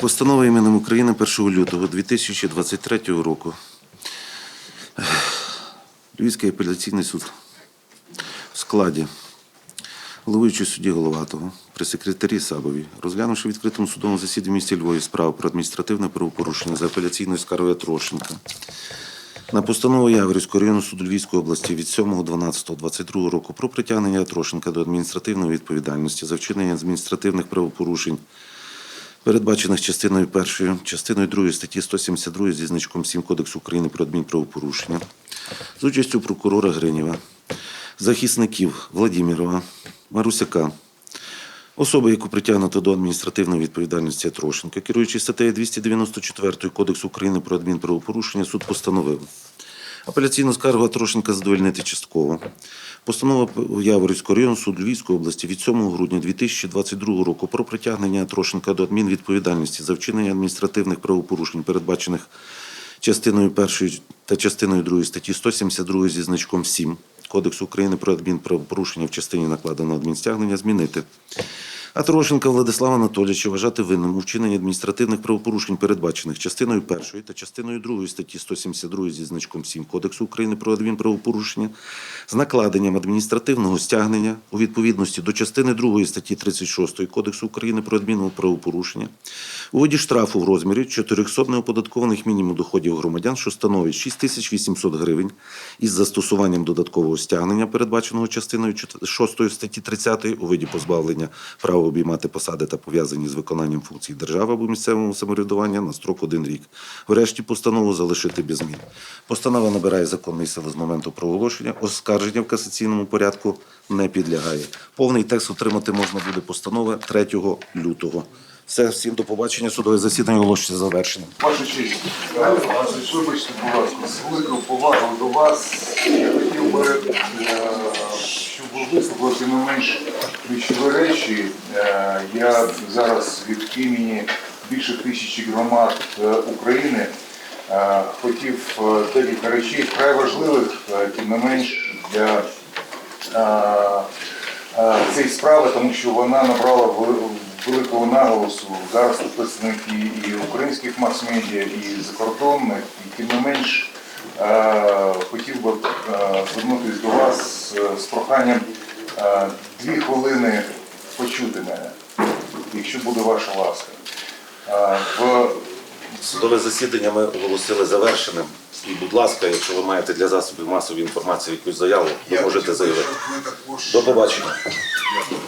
Постанова іменем України 1 лютого 2023 року. Львівський апеляційний суд в складі головуючого судді Головатого при секретарі Сабові, розглянувши відкритому судовому засіданні в місті Львові справу про адміністративне правопорушення за апеляційною скаргою Трошенка на постанову Яворівського району суду Львівської області від 7.12.22 року про притягнення Трошенка до адміністративної відповідальності за вчинення адміністративних правопорушень передбачених частиною першою, частиною другої статті 172 зі значком 7 Кодексу України про адмінправопорушення, з участю прокурора Гринєва, захисників Владимирова, Марусяка, особи, яку притягнуто до адміністративної відповідальності Трошенка, керуючи статтею 294 Кодексу України про адмінправопорушення, суд постановив Апеляційну скаргу Трошенка задовольнити частково. Постанова Яворівського району суду Львівської області від 7 грудня 2022 року про притягнення Трошенка до адмінвідповідальності за вчинення адміністративних правопорушень, передбачених частиною 1 та частиною 2 статті 172 зі значком 7 Кодексу України про адмінправопорушення в частині накладеного адмінстягнення змінити. А Трошенка Владислава Анатолійовича вважати винним у вчиненні адміністративних правопорушень, передбачених частиною 1 та частиною 2 статті 172 зі значком 7 Кодексу України про адмінправопорушення з накладенням адміністративного стягнення у відповідності до частини 2 статті 36 Кодексу України про адмінправопорушення у виді штрафу в розмірі 400 неоподаткованих мінімум доходів громадян, що становить 6800 гривень із застосуванням додаткового стягнення, передбаченого частиною 6 статті 30 у виді позбавлення права обіймати посади та пов'язані з виконанням функцій держави або місцевого самоврядування на строк один рік. Врешті постанову залишити без змін. Постанова набирає законної сили з моменту проголошення. Оскарження в касаційному порядку не підлягає. Повний текст отримати можна буде постанови 3 лютого. Все, всім до побачення. Судове засідання оголошується завершеним. Ваша честь, е, вибачте, будь ласка, з великою повагою до вас я хотів би, ви висловили не менш ключові речі. Е, Я зараз від імені більше тисячі громад е, України е, хотів декілька речей вкрай важливих, тим не менш для цієї справи, тому що вона набрала великого наголосу. Зараз тут представники і українських мас-медіа, і закордонних, і тим не менш хотів би звернутися до вас з проханням дві хвилини почути мене, якщо буде ваша ласка. Е, В Судове засідання ми оголосили завершеним. І, будь ласка, якщо ви маєте для засобів масової інформації якусь заяву, ви можете заявити. До побачення. Дякую.